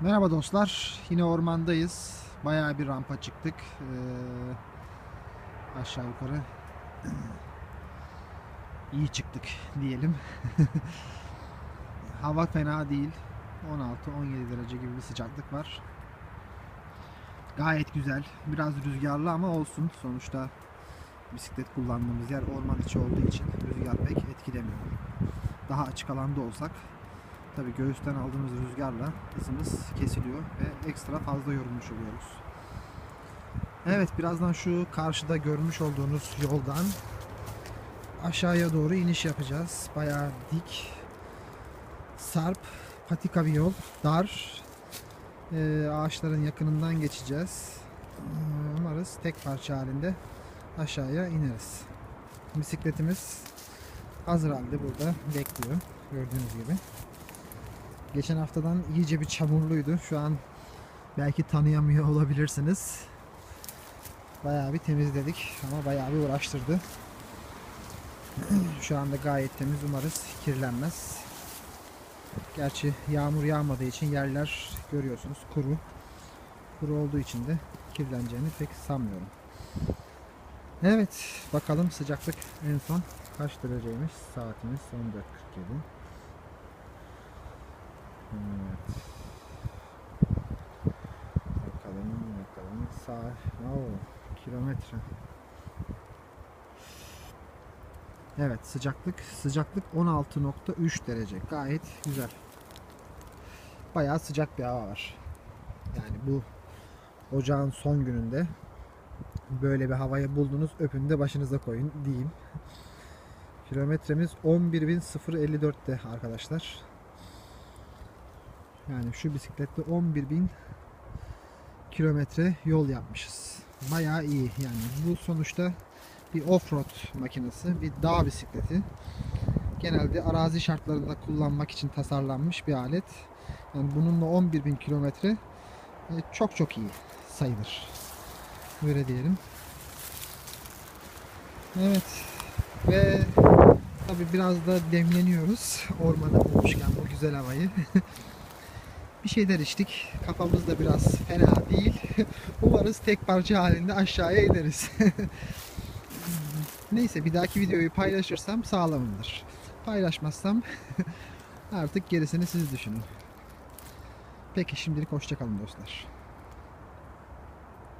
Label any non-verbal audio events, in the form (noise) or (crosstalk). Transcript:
Merhaba dostlar. Yine ormandayız. Bayağı bir rampa çıktık. Ee, aşağı yukarı (clears throat) iyi çıktık diyelim. (laughs) Hava fena değil. 16-17 derece gibi bir sıcaklık var. Gayet güzel. Biraz rüzgarlı ama olsun. Sonuçta bisiklet kullandığımız yer orman içi olduğu için rüzgar pek etkilemiyor. Daha açık alanda olsak Tabi göğüsten aldığımız rüzgarla ısımız kesiliyor ve ekstra fazla yorulmuş oluyoruz. Evet birazdan şu karşıda görmüş olduğunuz yoldan aşağıya doğru iniş yapacağız. Bayağı dik, sarp, patika bir yol, dar. Ee, ağaçların yakınından geçeceğiz. Umarız tek parça halinde aşağıya ineriz. Bisikletimiz hazır halde burada bekliyor. Gördüğünüz gibi. Geçen haftadan iyice bir çamurluydu. Şu an belki tanıyamıyor olabilirsiniz. Bayağı bir temizledik ama bayağı bir uğraştırdı. Şu anda gayet temiz. Umarız kirlenmez. Gerçi yağmur yağmadığı için yerler görüyorsunuz kuru. Kuru olduğu için de kirleneceğini pek sanmıyorum. Evet bakalım sıcaklık en son kaç dereceymiş? Saatimiz 14.47. Evet. Bakalım bakalım sağ Oo, kilometre. Evet sıcaklık sıcaklık 16.3 derece. Gayet güzel. Bayağı sıcak bir hava var. Yani bu ocağın son gününde böyle bir havayı buldunuz öpün de başınıza koyun diyeyim. Kilometremiz 11.054'te arkadaşlar. Yani şu bisikletle 11.000 kilometre yol yapmışız. Bayağı iyi. Yani bu sonuçta bir offroad makinesi, bir dağ bisikleti. Genelde arazi şartlarında kullanmak için tasarlanmış bir alet. Yani bununla 11.000 kilometre e, çok çok iyi sayılır. Böyle diyelim. Evet. Ve tabi biraz da demleniyoruz. Ormanda bulmuşken bu güzel havayı. (laughs) bir şeyler içtik. Kafamız da biraz fena değil. (laughs) Umarız tek parça halinde aşağıya ineriz. (laughs) Neyse bir dahaki videoyu paylaşırsam sağlamımdır. Paylaşmazsam (laughs) artık gerisini siz düşünün. Peki şimdilik hoşçakalın dostlar.